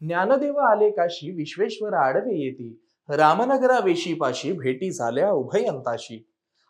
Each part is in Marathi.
ज्ञानदेव आले काशी विश्वेश्वर आडवे येती. रामनगरा वेशीपाशी भेटी झाल्या उभयंताशी.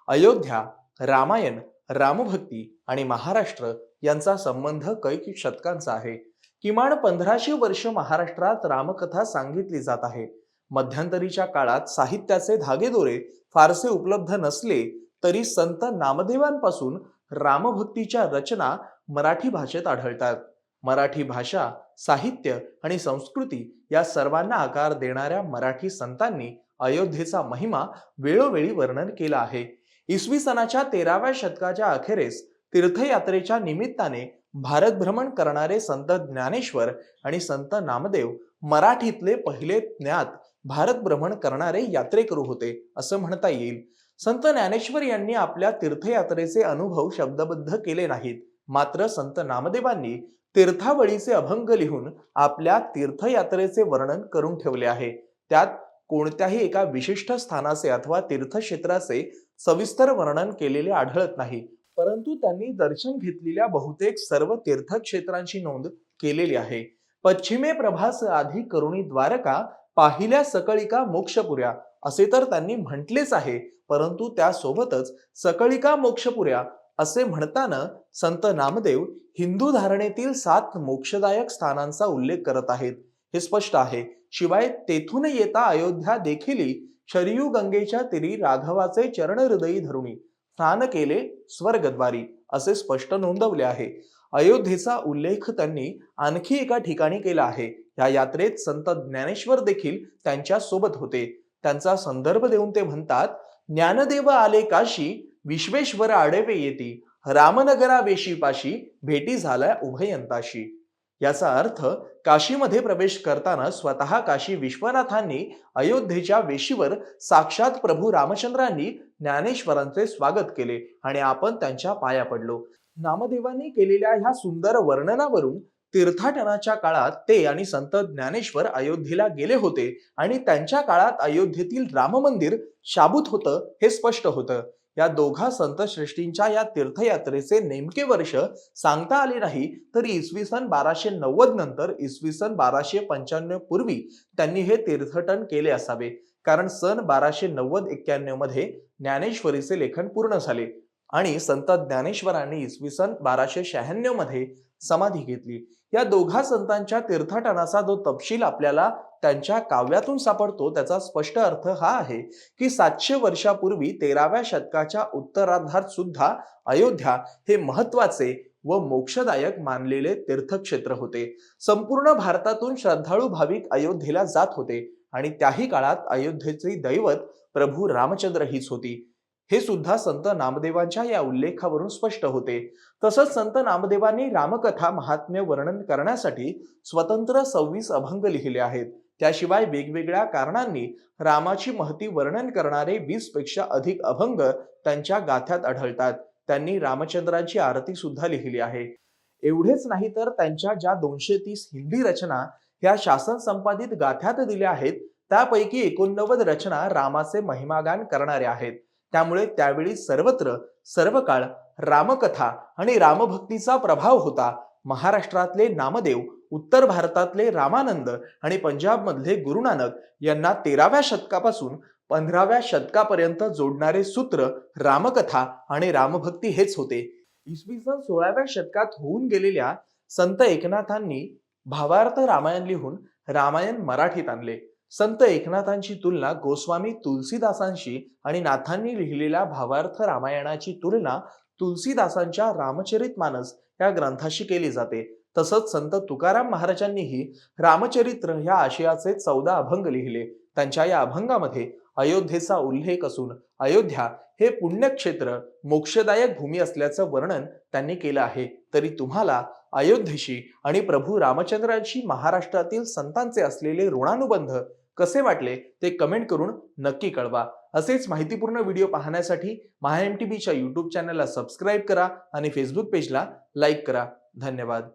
अयोध्या रामायण रामभक्ती आणि महाराष्ट्र यांचा संबंध कैक शतकांचा आहे. किमान पंधराशे वर्ष महाराष्ट्रात रामकथा सांगितली जात आहे. मध्यंतरीच्या काळात साहित्याचे धागेदोरे फारसे उपलब्ध नसले तरी संत नामदेवांपासून रामभक्तीच्या रचना मराठी भाषेत आढळतात. मराठी भाषा साहित्य आणि संस्कृती या सर्वांना आकार देणाऱ्या मराठी संतांनी अयोध्येचा महिमा वेळोवेळी वर्णन केला आहे. इसवी सणाच्या तेराव्या शतकाच्या अखेरीस तीर्थयात्रेच्या निमित्ताने भारत भ्रमण करणारे संत ज्ञानेश्वर आणि संत नामदेव मराठीतले पहिले ज्ञात भारत भ्रमण करणारे यात्रेकरू होते असं म्हणता येईल. संत ज्ञानेश्वर यांनी आपल्या तीर्थयात्रेचे अनुभव शब्दबद्ध केले नाहीत. मात्र संत नामदेवांनी तीर्थावळीचे अभंग लिहून आपल्या तीर्थयात्रेचे वर्णन करून ठेवले आहे. त्यात कोणत्याही एका विशिष्ट स्थानाचे अथवा तीर्थक्षेत्राचे सविस्तर वर्णन केलेले आढळत नाही. परंतु त्यांनी दर्शन घेतलेल्या बहुतेक सर्व तीर्थक्षेत्रांची नोंद केलेली आहे. पश्चिमे प्रभास आधी करुणी द्वारका पाहिल्या सकळिका मोक्षपुऱ्या असे तर त्यांनी म्हटलेच आहे. परंतु त्यासोबतच सकळिका मोक्षपुऱ्या असे म्हणताना संत नामदेव हिंदू धारणेतील सात मोक्षदायक स्थानांचा उल्लेख करत आहेत. हे स्पष्ट आहे. शिवाय तेथून येता अयोध्या देखील शरयू गंगेच्या तिरी राघवाचे चरण हृदयी धरुणी स्नान केले स्वर्गद्वारी असे स्पष्ट नोंदवले आहे. अयोध्येचा उल्लेख त्यांनी आणखी एका ठिकाणी केला आहे. या यात्रेत संत ज्ञानेश्वर देखील त्यांच्यासोबत होते. त्यांचा संदर्भ देऊन ते म्हणतात ज्ञानदेव आले काशी विश्वेश्वर आडवे येती रामनगरा वेशीपाशी भेटी झाल्या उभयंताशी. याचा अर्थ काशीमध्ये प्रवेश करताना स्वतः काशी विश्वनाथांनी अयोध्येच्या वेशीवर साक्षात प्रभू रामचंद्रांनी ज्ञानेश्वरांचे स्वागत केले आणि आपण त्यांच्या पाया पडलो. नामदेवांनी केलेल्या ह्या सुंदर वर्णनावरून तीर्थाटनाच्या काळात ते आणि संत ज्ञानेश्वर अयोध्येला गेले होते आणि त्यांच्या काळात अयोध्येतील राम मंदिर शाबूत होतं हे स्पष्ट होतं. या दोघा संत श्रेष्ठींच्या या तीर्थयात्रेचे नेमके वर्ष सांगता आले नाही तरी इसवी सन बाराशे नव्वद नंतर इसवी सन बाराशे पंच्याण्णव पूर्वी त्यांनी हे तीर्थटन केले असावे. कारण सन बाराशे नव्वद एक्क्याण्णवमध्ये ज्ञानेश्वरीचे लेखन पूर्ण झाले आणि संत ज्ञानेश्वरांनी इसवी सन बाराशे शहाण्णवमध्ये समाधी घेतली. या दोघा संतांच्या तीर्थाटनाचा जो तपशील आपल्याला त्यांच्या काव्यातून सापडतो त्याचा स्पष्ट अर्थ हा आहे की सातशे वर्षापूर्वी तेराव्या शतकाच्या उत्तरार्धात सुद्धा अयोध्या हे महत्त्वाचे व मोक्षदायक मानलेले तीर्थक्षेत्र होते. संपूर्ण भारतातून श्रद्धाळू भाविक अयोध्येला जात होते आणि त्याही काळात अयोध्येचे दैवत प्रभू रामचंद्र हीच होती. हे सुद्धा संत नामदेवांच्या या उल्लेखावरून स्पष्ट होते. तसंच संत नामदेवांनी रामकथा महात्म्य वर्णन करण्यासाठी स्वतंत्र सव्वीस अभंग लिहिले आहेत. त्याशिवाय वेगवेगळ्या कारणांनी रामाची महती वर्णन करणारे वीसपेक्षा अधिक अभंग त्यांच्या गाथ्यात आढळतात. त्यांनी रामचंद्रांची आरती सुद्धा लिहिली आहे. एवढेच नाही तर त्यांच्या ज्या दोनशे तीस हिंदी रचना ह्या शासन संपादित गाथ्यात दिल्या आहेत त्यापैकी एकोणनव्वद रचना रामाचे महिमागान करणाऱ्या आहेत. त्यामुळे त्यावेळी सर्वत्र सर्व काळ रामकथा आणि रामभक्तीचा प्रभाव होता. महाराष्ट्रातले नामदेव उत्तर भारतातले रामानंद आणि पंजाबमधले गुरुनानक यांना तेराव्या शतकापासून पंधराव्या शतकापर्यंत जोडणारे सूत्र रामकथा आणि रामभक्ती हेच होते. इसवी सन सोळाव्या शतकात होऊन गेलेल्या संत एकनाथांनी भावार्थ रामायण लिहून रामायण मराठीत आणले. संत एकनाथांची तुलना गोस्वामी तुलसीदासांशी आणि नाथांनी लिहिलेल्या भावार्थ रामायणाची तुलना तुलसीदासांच्या रामचरित मानस या ग्रंथाशी केली जाते. तसंच संत तुकाराम महाराजांनीही रामचरित्र ह्या आशयाचे चौदा अभंग लिहिले. त्यांच्या या अभंगामध्ये अयोध्येचा उल्लेख असून अयोध्या हे पुण्यक्षेत्र मोक्षदायक भूमी असल्याचं वर्णन त्यांनी केलं आहे. तरी तुम्हाला अयोध्येशी आणि प्रभू रामचंद्रांशी महाराष्ट्रातील संतांचे असलेले ऋणानुबंध कसे वाटले ते कमेंट करून नक्की कळवा. असेच माहितीपूर्ण व्हिडिओ पाहण्यासाठी महा एम टी बीच्या यूट्यूब चॅनलला सबस्क्राईब करा आणि फेसबुक पेजला लाईक करा. धन्यवाद.